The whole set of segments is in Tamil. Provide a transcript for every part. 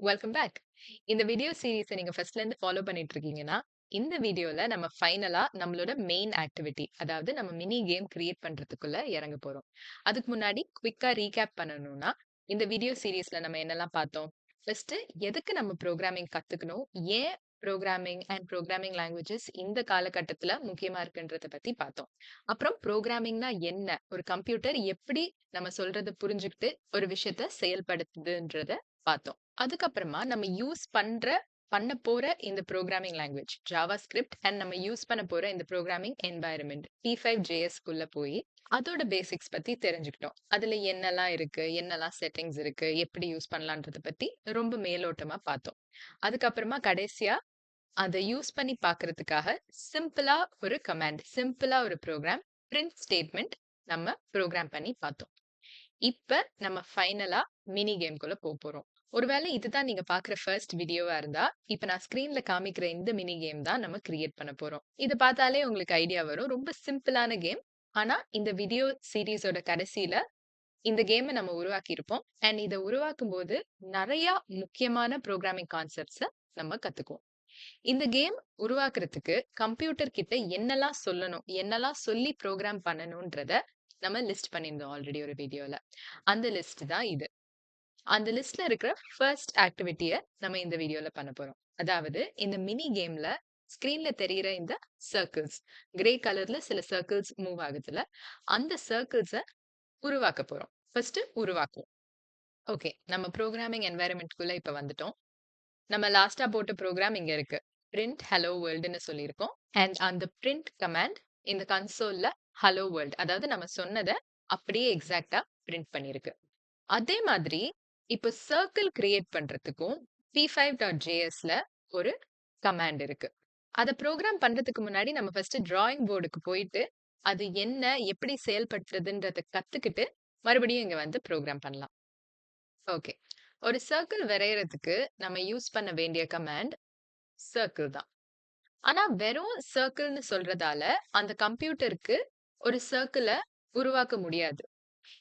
Welcome back. இந்த வீடியோ சீரிஸ நீங்க ஃபர்ஸ்ட்லேருந்து ஃபாலோ பண்ணிட்டு இருக்கீங்கன்னா, இந்த வீடியோல நம்ம ஃபைனலா நம்மளோட மெயின் ஆக்டிவிட்டி அதாவது நம்ம மினி கேம் கிரியேட் பண்றதுக்குள்ள இறங்க போறோம். அதுக்கு முன்னாடி குயிக்கா ரீகேப் பண்ணணும்னா, இந்த வீடியோ சீரிஸ்ல நம்ம என்னெல்லாம் பார்த்தோம்? ஃபர்ஸ்ட்டு எதுக்கு நம்ம ப்ரோக்ராமிங் கத்துக்கணும்? ஏன் ப்ரோக்ராமிங் அண்ட் ப்ரோக்ராமிங் லாங்குவேஜஸ் இந்த காலகட்டத்தில் முக்கியமா இருக்குன்றத பத்தி பார்த்தோம். அப்புறம் ப்ரோக்ராமிங்னா என்ன? ஒரு கம்ப்யூட்டர் எப்படி நம்ம சொல்றத புரிஞ்சுக்கிட்டு ஒரு விஷயத்த செயல்படுத்துதுன்றத பார்த்தோம். அதுக்கப்புறமா நம்ம யூஸ் பண்ற பண்ண போற இந்த programming language JavaScript and நம்ம யூஸ் பண்ண போற இந்த புரோகிராமிங் என்வாயர்ன்மென்ட் P5JS க்குள்ள போய் அதோட பேசிக்ஸ் பத்தி தெரிஞ்சுக்கிட்டோம். அதுல என்னெல்லாம் இருக்கு? என்னலாம் செட்டிங்ஸ் இருக்கு? எப்படி யூஸ் பண்ணலான்றத பத்தி ரொம்ப மேலோட்டமா பார்த்தோம். அதுக்கப்புறமா கடைசியா அதை யூஸ் பண்ணி பாக்குறதுக்காக சிம்பிளா ஒரு கமாண்ட், சிம்பிளா ஒரு ப்ரோக்ராம் பிரிண்ட் ஸ்டேட்மெண்ட் நம்ம ப்ரோக்ராம் பண்ணி பார்த்தோம். இப்ப நம்ம ஃபைனலா மினி கேம்குள்ள போக போறோம் ஒருவேளை இதுதான் நீங்க பாக்குற ஃபர்ஸ்ட் வீடியோவா இருந்தா, இப்ப நான் ஸ்கிரீன்ல காமிக்கிற இந்த மினி கேம் தான் நம்ம கிரியேட் பண்ண போறோம். இத பார்த்தாலே உங்களுக்கு ஐடியா வரும். ரொம்ப சிம்பிளான கேம். ஆனா இந்த வீடியோ சீரிஸோட கடைசியில இந்த கேம நம்ம உருவாக்கியிருப்போம். அண்ட் இத உருவாக்கும்போது நிறைய முக்கியமான ப்ரோக்ராமிங் கான்செப்ட்ஸ நம்ம கத்துக்குவோம். இந்த கேம் உருவாக்குறதுக்கு கம்ப்யூட்டர் கிட்ட என்னலாம் சொல்லணும்? என்னலாம் சொல்லி ப்ரோக்ராம் பண்ணணும்ன்றத நம்ம லிஸ்ட் பண்ணியிருந்தோம் ஆல்ரெடி ஒரு வீடியோல. அந்த லிஸ்ட் தான் இது. அந்த லிஸ்ட்ல இருக்கிற ஃபர்ஸ்ட் ஆக்டிவிட்டிய நம்ம இந்த வீடியோல பண்ண போறோம். அதாவது இந்த மினி கேம்ல ஸ்கிரீன்ல தெரியிற இந்த சர்க்கிள்ஸ், கிரே கலர்ல சில சர்க்கிள்ஸ் மூவ் ஆகுதுல அந்த சர்க்கிள்ஸ உருவாக்க போறோம். ஃபர்ஸ்ட் உருவாக்குவோம். ஓகே. நம்ம ப்ரோக்ராமிங் என்வைரன்மென்ட்குள்ள இப்ப வந்துட்டோம். நம்ம லாஸ்டா போட்ட ப்ரோக்ராம் இங்க இருக்கு. பிரிண்ட் ஹலோ வேர்ல்டுன்னு சொல்லியிருக்கோம். அண்ட் அந்த பிரிண்ட் கமாண்ட் இந்த கன்சோல்ல ஹலோ வேர்ல்ட் அதாவது நம்ம சொன்னதை அப்படியே எக்ஸாக்டா பிரிண்ட் பண்ணிருக்கு அதே மாதிரி இப்போ சர்க்கிள் கிரியேட் பண்றதுக்கும் P5.jsல ஒரு கமாண்ட் இருக்கு. அதை ப்ரோக்ராம் பண்றதுக்கு முன்னாடி நம்ம ஃபர்ஸ்ட்டு டிராயிங் போர்டுக்கு போயிட்டு, அது என்ன? எப்படி செயல்படுத்துறதுன்றத கத்துக்கிட்டு, மறுபடியும் இங்க வந்து ப்ரோக்ராம் பண்ணலாம். ஓகே. ஒரு சர்க்கிள் வரைகிறதுக்கு நம்ம யூஸ் பண்ண வேண்டிய கமாண்ட் சர்க்கிள் தான். ஆனா வெறும் சர்க்கிள்னு சொல்றதால, அந்த கம்ப்யூட்டருக்கு ஒரு சர்க்கிளை உருவாக்க முடியாது.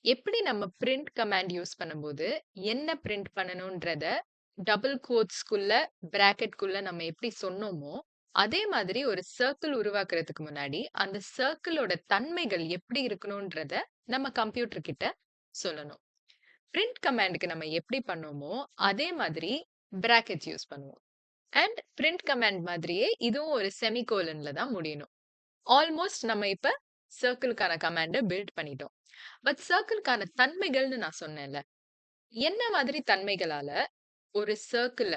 எப்படி நம்ம பிரின்ட் கமாண்ட் யூஸ் பண்ணும்போது, என்ன பிரிண்ட் பண்ணணும்ன்றத டபுள் கோட்ஸ்க்குள்ள, பிராக்கெட்குள்ள நம்ம எப்படி சொன்னோமோ, அதே மாதிரி ஒரு சர்க்கிள் உருவாக்குறதுக்கு முன்னாடி, அந்த சர்க்கிளோட தன்மைகள் எப்படி இருக்கணும்ன்றத நம்ம கம்ப்யூட்டர் கிட்ட சொல்லணும். பிரிண்ட் கமாண்டுக்கு நம்ம எப்படி பண்ணோமோ, அதே மாதிரி பிராக்கெட் யூஸ் பண்ணுவோம். அண்ட் பிரிண்ட் கமாண்ட் மாதிரியே இதுவும் ஒரு செமிகோலன்ல தான் முடியணும். ஆல்மோஸ்ட் நம்ம இப்ப சர்க்கிளுக்கான கமாண்டை பில்ட் பண்ணிட்டோம். பட் சர்க்கிள்க்கான தன்மைகள்னு நான் சொன்னேன்ல. என்ன மாதிரி தன்மைகளால ஒரு சர்க்கிள,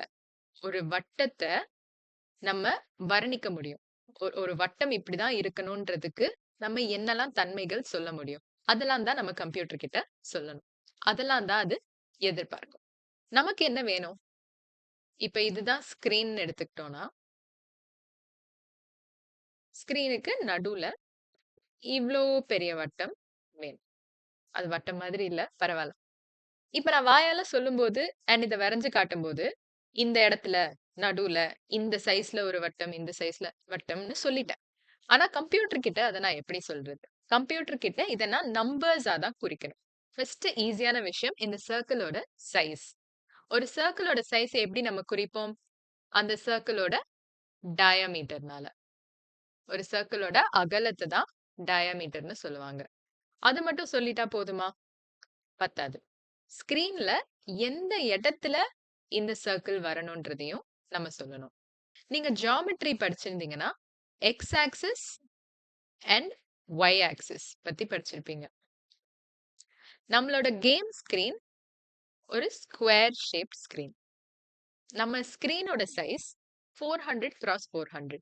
ஒரு வட்டத்தை நம்ம வர்ணிக்க முடியும்? ஒரு ஒரு வட்டம் இப்படிதான் இருக்கணும்ன்றதுக்கு நம்ம என்னலாம் தன்மைகள் சொல்ல முடியும்? அதெல்லாம் தான் நம்ம கம்ப்யூட்டர் கிட்ட சொல்லணும். அதெல்லாம் தான் அது எதிர்பார்க்கும். நமக்கு என்ன வேணும்? இப்ப இதுதான் ஸ்கிரீன் எடுத்துக்கிட்டோம்னா ஸ்கிரீனுக்கு நடுவுல இவ்ளோ பெரிய வட்டம் அது வட்டம் மாதிரி இல்ல, பரவாயில்ல இப்ப நான் வாயால சொல்லும்போது அண்ட் இத வரைஞ்சு காட்டும்போது, இந்த இடத்துல, நடுவுல, இந்த சைஸ்ல ஒரு வட்டம், இந்த சைஸ்ல வட்டம்னு சொல்லிட்டேன். ஆனா கம்ப்யூட்டர் கிட்ட அதை நான் எப்படி சொல்றது? கம்ப்யூட்டர் கிட்ட இதை நான் நம்பர்ஸா தான் குறிக்கணும். ஃபர்ஸ்ட் ஈஸியான விஷயம் இந்த சர்க்கிளோட சைஸ். ஒரு சர்க்கிளோட சைஸ் எப்படி நம்ம குறிப்போம்? அந்த சர்க்கிளோட டயாமீட்டர்னால. ஒரு சர்க்கிளோட அகலத்தை தான் டயமீட்டர்னு சொல்லுவாங்க. அது மட்டும் சொல்லிட்டா போதுமா? பத்தாது. ஸ்கிரீன்ல எந்த இடத்துல இந்த சர்க்கிள் வரணும்ன்றதையும் நம்ம சொல்லணும். நீங்க geometry படிச்சிருந்தீங்கன்னா, X axis and Y axis பத்தி படிச்சிருப்பீங்க. நம்மளோட கேம் ஸ்க்ரீன் ஒரு ஸ்கொயர் ஷேப் ஸ்க்ரீன். நம்ம ஸ்க்ரீனோட சைஸ் 400x400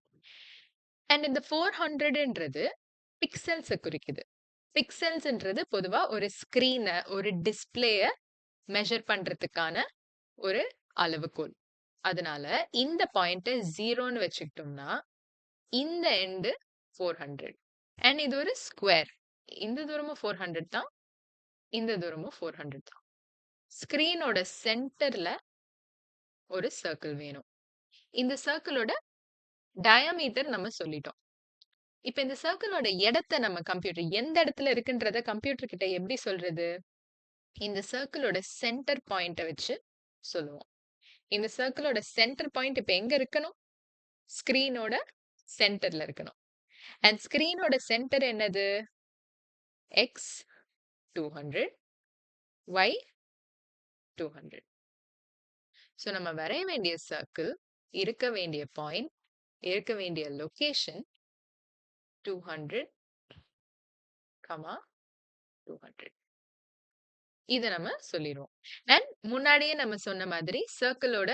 அண்ட் இந்த ஃபோர் ஹண்ட்ரட்ன்றது பிக்சல்ஸை குறிக்குது. பிக்சல்ஸ்ன்றது பொதுவா ஒரு ஸ்க்ரீனை ஒரு டிஸ்ப்ளேய மெஷர் பண்றதுக்கான ஒரு அளவுகோல். அதனால இந்த பாயிண்ட்டை ஜீரோன்னு வச்சுக்கிட்டோம்னா, இந்த எண்டு 400 அண்ட் இது ஒரு ஸ்கொயர். இந்த தூரமும் 400 தான். இந்த தூரமும் 400 தான். ஸ்க்ரீனோட சென்டர்ல ஒரு சர்க்கிள் வேணும். இந்த சர்க்கிளோட டயாமீட்டர் நம்ம சொல்லிட்டோம். இப்ப இந்த சர்க்கிளோட இடத்த நம்ம கம்ப்யூட்டர் எந்த இடத்துல இருக்குன்றத கம்ப்யூட்டர் கிட்ட எப்படி சொல்றது? இந்த சர்க்கிளோட சென்டர் பாயிண்ட்ட வச்சு சொல்லுவோம். இந்த சர்க்கிளோட சென்டர் பாயிண்ட் இப்ப எங்க இருக்கணும்? ஸ்க்ரீனோட சென்டர்ல இருக்கணும். அண்ட் ஸ்கிரீனோட சென்டர் என்னது? எக்ஸ் 200 ஒய் 200 ஸோ நம்ம வரைய வேண்டிய சர்க்கிள் இருக்க வேண்டிய பாயிண்ட் இருக்க வேண்டிய லொகேஷன் 200 கமா 200 இத நம்ம சொல்லிடுவோம் அண்ட் முன்னாடியே நம்ம சொன்ன மாதிரி சர்க்கிளோட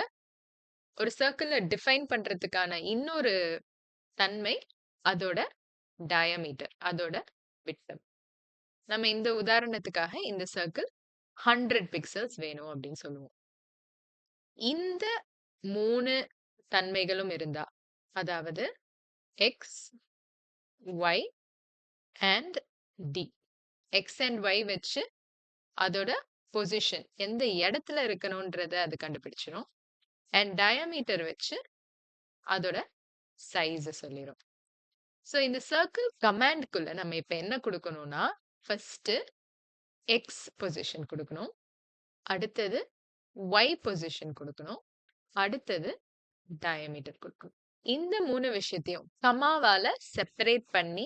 ஒரு சர்க்கிளை டிஃபைன் பண்றதுக்கான இன்னொரு தன்மை அதோட டயாமீட்டர் அதோட விட்டம். நம்ம இந்த உதாரணத்துக்காக இந்த சர்க்கிள் 100 பிக்சல்ஸ் வேணும் அப்படின்னு சொல்லுவோம். இந்த மூணு தன்மைகளும் இருந்தா, அதாவது X, Y and D. X and Y வச்சு அதோட பொசிஷன் எந்த இடத்துல இருக்கணும்ன்றத அது கண்டுபிடிச்சிரும். அண்ட் டயாமீட்டர் வச்சு அதோட சைஸை சொல்லிடும் ஸோ இந்த சர்க்கிள் கமாண்ட்க்குள்ள நம்ம இப்போ என்ன கொடுக்கணும்னா ஃபர்ஸ்ட் எக்ஸ் பொசிஷன் கொடுக்கணும் அடுத்தது ஒய் பொசிஷன் கொடுக்கணும் அடுத்தது டயமீட்டர் கொடுக்கணும் இந்த மூணு விஷயத்தையும் கமாவால செப்பரேட் பண்ணி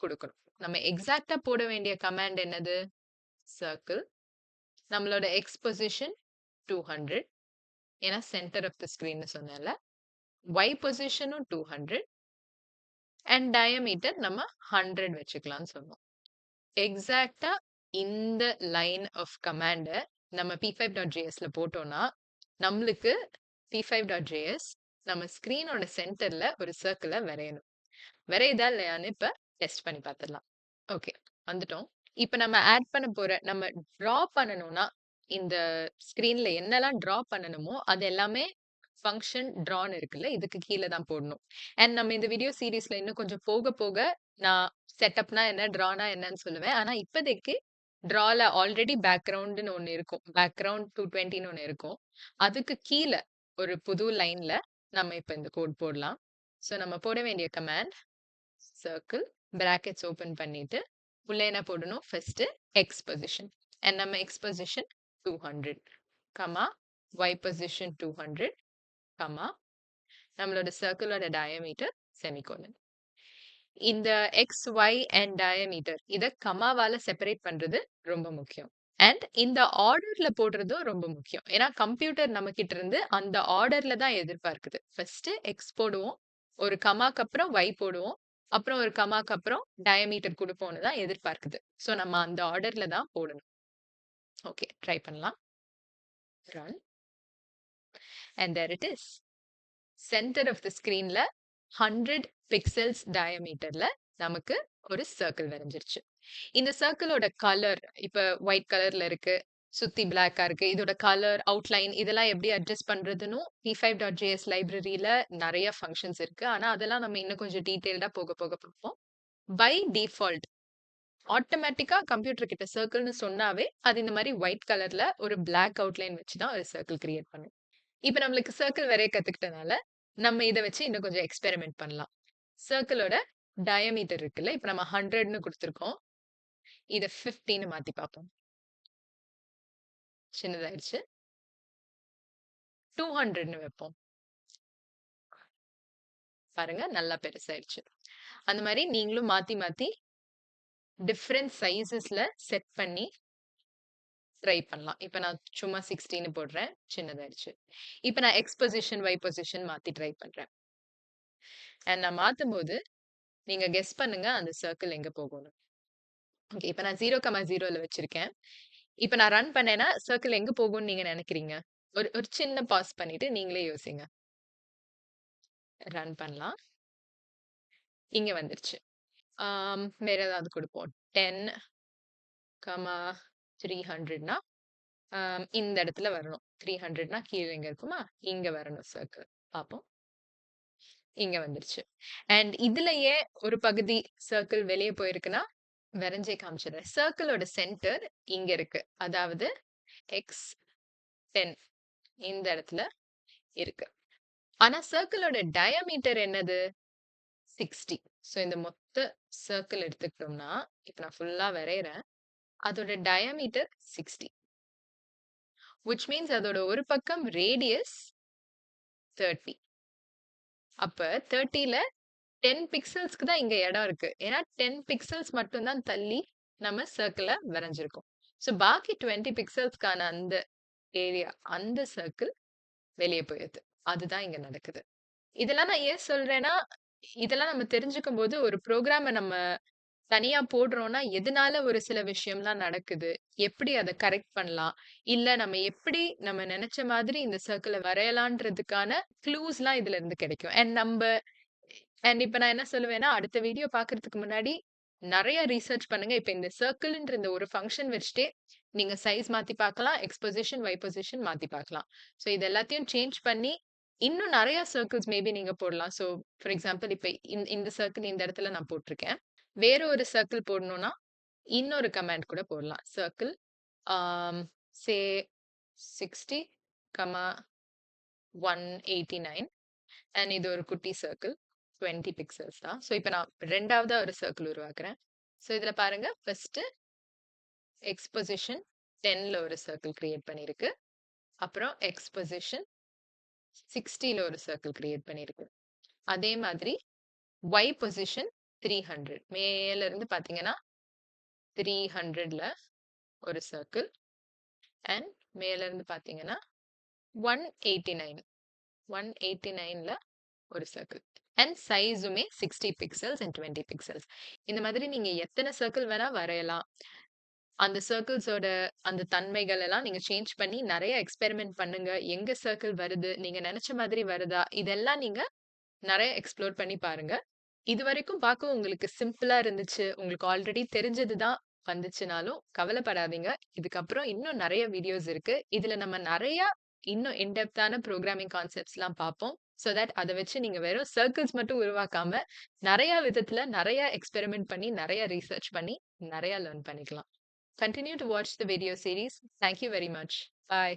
கொடுக்கணும் நம்ம எக்ஸாக்டா போட வேண்டிய கமாண்ட் என்னது? சர்க்கிள். நம்மளோட எக்ஸ் பொசிஷன் 200 ஏன்னா சென்டர் ஆஃப் த ஸ்க்ரீன்னு சொன்னேன்ல. ஒய் பொசிஷனும் 200 அண்ட் டயமீட்டர் நம்ம 100 வச்சுக்கலாம்னு சொன்னோம். எக்ஸாக்ட்டா இந்த லைன் ஆஃப் கமாண்ட நம்ம ப்ரீ ஃபைவ் டாட் ஜேஎஸ்ல போட்டோம்னா, நம்மளுக்கு ப்ரீ ஃபைவ் டாட் ஜேஎஸ் நம்ம ஸ்க்ரீனோட சென்டர்ல ஒரு சர்க்கிளை வரையணும். வரையுதா இல்லையான்னு இப்ப டெஸ்ட் பண்ணி பார்த்துடலாம். ஓகே வந்துட்டோம். இப்ப நம்ம ஆட் பண்ண போற நம்ம டிரா பண்ணணும்னா, இந்த ஸ்க்ரீன்ல என்னலாம் டிரா பண்ணணுமோ, அது எல்லாமே ஃபங்க்ஷன் ட்ரான்னு இருக்குல்ல, இதுக்கு கீழே தான் போடணும். அண்ட் நம்ம இந்த வீடியோ சீரிஸ்ல இன்னும் கொஞ்சம் போக போக நான் செட்டப்னா என்ன, ட்ரானா என்னன்னு சொல்லுவேன். ஆனா இப்போதைக்கு ட்ரால ஆல்ரெடி பேக்ரவுண்டுன்னு ஒன்று இருக்கும். பேக்ரவுண்ட் டூ டுவெண்ட்டின்னு ஒன்று இருக்கும். அதுக்கு கீழ ஒரு புது லைன்ல நம்ம இப்போ இந்த கோட் போடலாம். ஸோ நம்ம போட வேண்டிய கமாண்ட் சர்க்கிள் பிராக்கெட்ஸ் ஓப்பன் பண்ணிட்டு, உள்ள என்ன போடணும்? First X position. அண்ட் நம்ம X position 200 comma Y position 200 comma நம்மளோட சர்க்கிளோட டயாமீட்டர் செமிகோலன். இந்த எக்ஸ், ஒய் அண்ட் டயமீட்டர் இதை கமாவால செப்பரேட் பண்றது ரொம்ப முக்கியம். அண்ட் இந்த ஆர்டர்ல போடுறதும் ரொம்ப முக்கியம். ஏன்னா கம்ப்யூட்டர் நம்மகிட்ட இருந்து அந்த ஆர்டர்ல தான் எதிர்பார்க்குது. ஃபர்ஸ்ட் எக்ஸ் போடுவோம். ஒரு கமாக்கு அப்புறம் ஒய் போடுவோம். அப்புறம் ஒரு கமாக்கு அப்புறம் டயாமீட்டர் கொடுப்போம்னு தான் எதிர்பார்க்குது. ஸோ நம்ம அந்த ஆர்டர்ல தான் போடணும். ஓகே ட்ரை பண்ணலாம். Run. And there it is. Center of the ஸ்க்ரீன்ல 100 பிக்சல்ஸ் டயமீட்டர்ல நமக்கு ஒரு சர்க்கிள் வரைஞ்சிருச்சு. இந்த சர்க்கிளோட கலர் இப்ப ஒயிட் கலர்ல இருக்கு. சுத்தி பிளாக்கா இருக்கு. இதோட கலர், அவுட்லைன் இதெல்லாம் எப்படி அட்ஜஸ்ட் பண்றதுன்னு பி ஃபைவ் டாட் ஜேஎஸ் லைப்ரரியில நிறைய ஃபங்க்ஷன்ஸ் இருக்கு. ஆனா அதெல்லாம் நம்ம இன்னும் கொஞ்சம் டீட்டெயில்டா போக போக பார்ப்போம். பை டிஃபால்ட் ஆட்டோமேட்டிக்கா கம்ப்யூட்டர் கிட்ட சர்க்கிள்னு சொன்னாவே, அது இந்த மாதிரி ஒயிட் கலர்ல ஒரு பிளாக் அவுட்லைன் வச்சு தான் ஒரு சர்க்கிள் கிரியேட் பண்ணும். இப்ப நம்மளுக்கு சர்க்கிள் வரைய கத்துக்கிட்டனால, நம்ம இத வச்சு இன்னும் கொஞ்சம் எக்ஸ்பெரிமென்ட் பண்ணலாம். சர்க்கிளோட டயாமீட்டர் இருக்குல்ல, இப்ப நம்ம ஹண்ட்ரட்னு கொடுத்துருக்கோம் இத 50ன்னு மாத்தி பார்ப்போம். சின்னதாயிருச்சு. 200ன்னு வைப்போம். பாருங்க நல்லா பெருசாயிடுச்சு அந்த மாதிரி நீங்களும் மாத்தி மாத்தி டிஃப்ரெண்ட் சைசஸ்ல செட் பண்ணி ட்ரை பண்ணலாம். இப்ப நான் சும்மா 60ன்னு போடுறேன். சின்னதாயிடுச்சு இப்ப நான் எக்ஸ் பொசிஷன், ஒய் பொசிஷன் மாத்தி ட்ரை பண்றேன். அண்ட் நான் மாத்தும்போது, நீங்க கெஸ் பண்ணுங்க அந்த சர்க்கிள் எங்க போகணும் ஓகே இப்ப நான் 0,0ல வச்சிருக்கேன். இப்ப நான் ரன் பண்ணேன்னா, சர்க்கிள் எங்க போகும்னு நீங்க நினைக்கிறீங்க ஒரு ஒரு சின்ன பாஸ் பண்ணிட்டு நீங்களே யோசிங்க. ரன் பண்ணலாம். இங்க வந்துருச்சு. வேற ஏதாவது கொடுப்போம் டென் கமா த்ரீ ஹண்ட்ரட்னா இந்த இடத்துல வரணும். த்ரீ ஹண்ட்ரட்னா கீழே எங்க இருக்குமா? இங்க வரணும் சர்க்கிள். பார்ப்போம். இங்க வந்துருச்சு. அண்ட் இதுலயே ஒரு பகுதி சர்க்கிள் வெளியே போயிருக்குன்னா, வரைஞ்சே காமிச்சிடுறேன். சர்க்கிளோட சென்டர் இங்க இருக்கு. அதாவது எக்ஸ் 10 இந்த இடத்துல இருக்கு. ஆனா சர்க்கிளோட டயாமீட்டர் என்னது? 60. ஸோ இந்த மொத்த சர்க்கிள் எடுத்துக்கிட்டோம்னா, இப்ப நான் ஃபுல்லா வரைகிறேன் அதோட டயாமீட்டர் 60. விச் மீன்ஸ் அதோட ஒரு பக்கம் ரேடியஸ் 30. அப்ப 30ல 10 பிக்சல்ஸ்க்கு தான் இங்க இடம் இருக்கு. ஏன்னா 10 பிக்சல்ஸ் மட்டும் தான் தள்ளி நம்ம சர்க்கிள வரைஞ்சிருக்கோம். ஸோ பாக்கி 20 பிக்சல்ஸ்க்கான அந்த ஏரியா, அந்த சர்க்கிள் வெளியே போயிருது. அதுதான் இங்க நடக்குது. இதெல்லாம் நான் ஏன் சொல்றேன்னா, இதெல்லாம் நம்ம தெரிஞ்சுக்கும்போது ஒரு ப்ரோக்ராமை நம்ம தனியா போடுறோம்னா, எதனால ஒரு சில விஷயம்லாம் நடக்குது? எப்படி அதை கரெக்ட் பண்ணலாம்? இல்ல நம்ம எப்படி நம்ம நினைச்ச மாதிரி இந்த சர்க்கிள வரையலான்றதுக்கான க்ளூஸ்லாம் இதுல இருந்து கிடைக்கும். அண்ட் நம்ம அண்ட் இப்ப நான் என்ன சொல்லுவேன்னா, அடுத்த வீடியோ பார்க்கறதுக்கு முன்னாடி நிறைய ரீசர்ச் பண்ணுங்க. இப்ப இந்த சர்க்கிள்ன்ற இந்த ஒரு ஃபங்க்ஷன் வச்சுட்டே நீங்க சைஸ் மாத்தி பார்க்கலாம். எக்ஸ்பொசிஷன் வை பொசிஷன் மாத்தி பார்க்கலாம். ஸோ இது எல்லாத்தையும் சேஞ்ச் பண்ணி, இன்னும் நிறைய சர்க்கிள்ஸ் மேபி நீங்க போடலாம். ஸோ ஃபார் எக்ஸாம்பிள் இப்ப இந்த இந்த சர்க்கிள் இந்த இடத்துல நான் போட்டிருக்கேன் வேற ஒரு சர்க்கிள் போடணும்னா, இன்னொரு கமாண்ட் கூட போடலாம். Circle say sixty comma one eighty nine and இது ஒரு குட்டி சர்க்கிள். 20 பிக்சல்ஸ் தான். ஸோ இப்போ நான் ரெண்டாவதாக ஒரு சர்க்கிள் உருவாக்குறேன். ஸோ இதுல பாருங்க ஃபர்ஸ்ட் எக்ஸ் பொசிஷன் 10ல ஒரு சர்க்கிள் கிரியேட் பண்ணியிருக்கு. அப்புறம் எக்ஸ் பொசிஷன் 60ல ஒரு சர்க்கிள் கிரியேட் பண்ணியிருக்கு. அதே மாதிரி ஒய் பொசிஷன் 300 மேல இருந்து பார்த்தீங்கன்னா, 300ல ஒரு சர்க்கிள். அண்ட் மேல இருந்து பார்த்தீங்கன்னா, 189 189ல ஒரு சர்க்கிள். அண்ட் சைஸுமே 60 பிக்சல்ஸ் அண்ட் 20 பிக்சல்ஸ். இந்த மாதிரி நீங்க எத்தன சர்க்கிள் வேணா வரையலாம். அந்த சர்க்கிள்ஸோட அந்த தன்மைகள் எல்லாம் நீங்க சேஞ்ச் பண்ணி நெறைய எக்ஸ்பெரிமென்ட் பண்ணுங்க. எங்க சர்க்கிள் வருது? நீங்க நெனச்ச மாதிரி வருதா? இதெல்லாம் நீங்க நெறைய எக்ஸ்ப்ளோர் பண்ணி பாருங்க. இதுவரைக்கும் பார்க்க உங்களுக்கு சிம்பிளா இருந்துச்சு. உங்களுக்கு ஆல்ரெடி தெரிஞ்சது தான் வந்துச்சுனாலும் கவலைப்படாதீங்க. இதுக்கப்புறம் இன்னும் நெறைய வீடியோஸ் இருக்கு. இதுல நம்ம நெறைய இன்னும் இன் டெப்த்தான புரோகிராமிங் கான்செப்ட்ஸ்லாம் பார்ப்போம். ஸோ தட் அத வச்சு நீங்க வெறும் சர்க்கிள்ஸ் மட்டும் உருவாக்காம, நிறைய விதத்துல நிறைய எக்ஸ்பெரிமென்ட் பண்ணி, நிறைய ரீசர்ச் பண்ணி, நிறைய லேர்ன் பண்ணிக்கலாம். Continue to watch the video series thank you very much bye